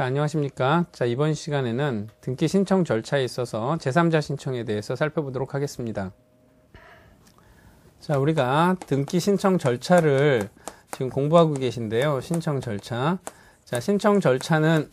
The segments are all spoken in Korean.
자, 안녕하십니까. 자, 이번 시간에는 등기 신청 절차에 있어서 제3자 신청에 대해서 살펴보도록 하겠습니다. 자, 우리가 등기 신청 절차를 지금 공부하고 계신데요. 신청 절차. 자, 신청 절차는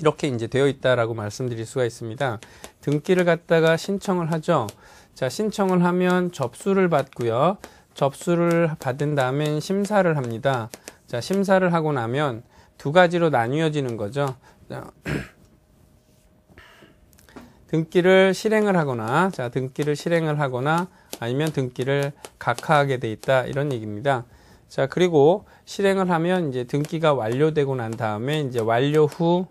이렇게 이제 되어 있다라고 말씀드릴 수가 있습니다. 등기를 갖다가 신청을 하죠. 자, 신청을 하면 접수를 받고요. 접수를 받은 다음엔 심사를 합니다. 자, 심사를 하고 나면 두 가지로 나뉘어지는 거죠. 자, 등기를 실행을 하거나, 자, 등기를 실행을 하거나, 아니면 등기를 각하하게 돼 있다. 이런 얘기입니다. 자, 그리고 실행을 하면 이제 등기가 완료되고 난 다음에 이제 완료 후,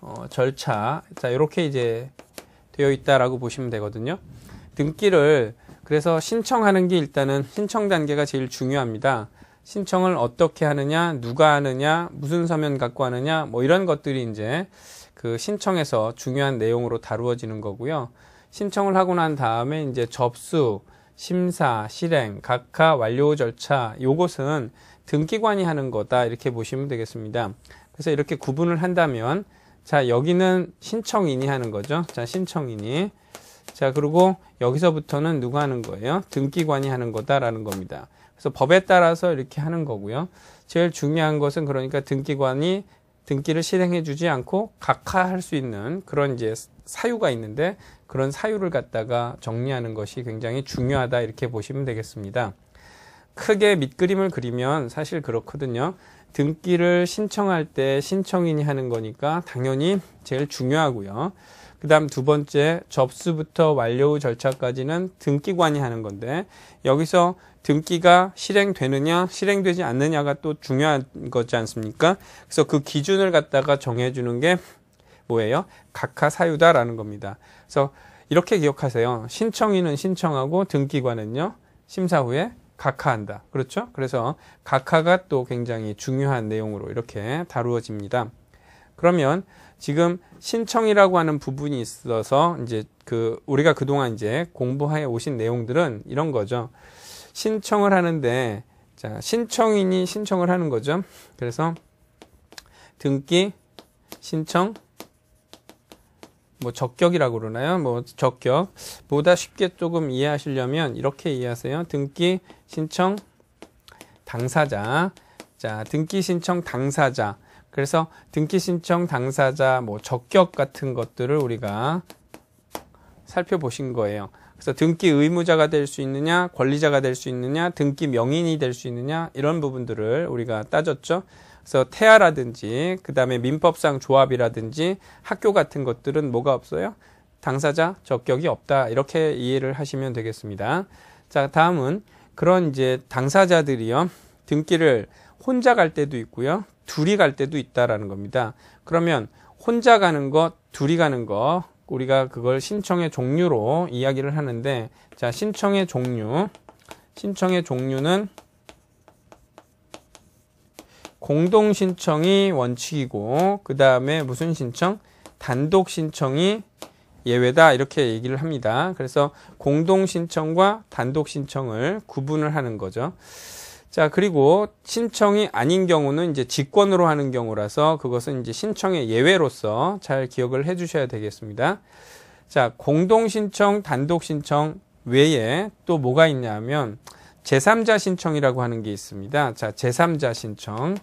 어, 절차. 자, 이렇게 이제 되어 있다라고 보시면 되거든요. 등기를 그래서 신청하는 게 일단은 신청 단계가 제일 중요합니다. 신청을 어떻게 하느냐, 누가 하느냐, 무슨 서면 갖고 하느냐, 뭐 이런 것들이 이제 그 신청에서 중요한 내용으로 다루어지는 거고요. 신청을 하고 난 다음에 이제 접수, 심사, 실행, 각하, 완료 절차, 요것은 등기관이 하는 거다. 이렇게 보시면 되겠습니다. 그래서 이렇게 구분을 한다면, 자, 여기는 신청인이 하는 거죠. 자, 신청인이. 자, 그리고 여기서부터는 누가 하는 거예요? 등기관이 하는 거다라는 겁니다. 그래서 법에 따라서 이렇게 하는 거고요. 제일 중요한 것은 그러니까 등기관이 등기를 실행해 주지 않고 각하할 수 있는 그런 이제 사유가 있는데 그런 사유를 갖다가 정리하는 것이 굉장히 중요하다 이렇게 보시면 되겠습니다. 크게 밑그림을 그리면 사실 그렇거든요. 등기를 신청할 때 신청인이 하는 거니까 당연히 제일 중요하고요. 그 다음 두 번째 접수부터 완료 후 절차까지는 등기관이 하는 건데 여기서 등기가 실행되느냐 실행되지 않느냐가 또 중요한 거지 않습니까? 그래서 그 기준을 갖다가 정해주는 게 뭐예요? 각하 사유다라는 겁니다. 그래서 이렇게 기억하세요. 신청인은 신청하고 등기관은요 심사 후에 각하한다. 그렇죠? 그래서 각하가 또 굉장히 중요한 내용으로 이렇게 다루어집니다. 그러면 지금 신청이라고 하는 부분이 있어서 이제 그 우리가 그동안 이제 공부해 오신 내용들은 이런 거죠. 신청을 하는데 자, 신청인이 신청을 하는 거죠. 그래서 등기 신청 뭐 적격이라고 그러나요? 뭐 적격 보다 쉽게 조금 이해하시려면 이렇게 이해하세요. 등기 신청 당사자 자, 등기 신청 당사자 그래서 등기 신청 당사자 뭐 적격 같은 것들을 우리가 살펴보신 거예요. 그래서 등기 의무자가 될 수 있느냐, 권리자가 될 수 있느냐, 등기 명인이 될 수 있느냐 이런 부분들을 우리가 따졌죠. 그래서 태아라든지 그다음에 민법상 조합이라든지 학교 같은 것들은 뭐가 없어요? 당사자 적격이 없다. 이렇게 이해를 하시면 되겠습니다. 자, 다음은 그런 이제 당사자들이요. 등기를 혼자 갈 때도 있고요. 둘이 갈 때도 있다라는 겁니다. 그러면 혼자 가는 것, 둘이 가는 것, 우리가 그걸 신청의 종류로 이야기를 하는데, 자, 신청의 종류. 신청의 종류는 공동 신청이 원칙이고, 그 다음에 무슨 신청? 단독 신청이 예외다. 이렇게 얘기를 합니다. 그래서 공동 신청과 단독 신청을 구분을 하는 거죠. 자, 그리고 신청이 아닌 경우는 이제 직권으로 하는 경우라서 그것은 이제 신청의 예외로서 잘 기억을 해 주셔야 되겠습니다. 자, 공동 신청, 단독 신청 외에 또 뭐가 있냐면 제3자 신청이라고 하는 게 있습니다. 자, 제3자 신청.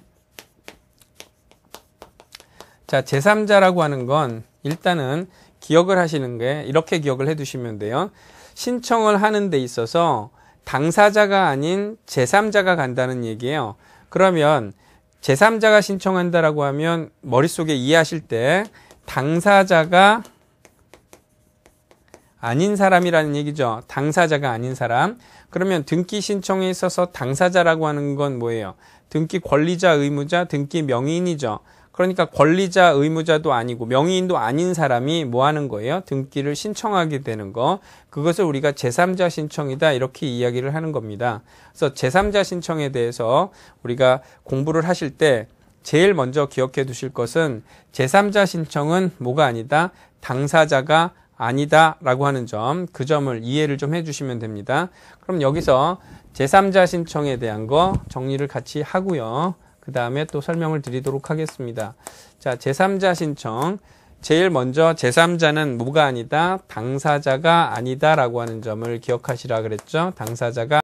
자, 제3자라고 하는 건 일단은 기억을 하시는 게 이렇게 기억을 해 두시면 돼요. 신청을 하는 데 있어서 당사자가 아닌 제3자가 간다는 얘기예요. 그러면 제3자가 신청한다라고 하면 머릿속에 이해하실 때 당사자가 아닌 사람이라는 얘기죠. 당사자가 아닌 사람. 그러면 등기 신청에 있어서 당사자라고 하는 건 뭐예요? 등기 권리자, 의무자, 등기 명인이죠. 그러니까 권리자, 의무자도 아니고 명의인도 아닌 사람이 뭐 하는 거예요? 등기를 신청하게 되는 거. 그것을 우리가 제3자 신청이다. 이렇게 이야기를 하는 겁니다. 그래서 제3자 신청에 대해서 우리가 공부를 하실 때 제일 먼저 기억해 두실 것은 제3자 신청은 뭐가 아니다? 당사자가 아니다. 라고 하는 점, 그 점을 이해를 좀 해주시면 됩니다. 그럼 여기서 제3자 신청에 대한 거 정리를 같이 하고요. 그 다음에 또 설명을 드리도록 하겠습니다. 자, 제3자 신청. 제일 먼저 제3자는 뭐가 아니다? 당사자가 아니다라고 하는 점을 기억하시라 그랬죠. 당사자가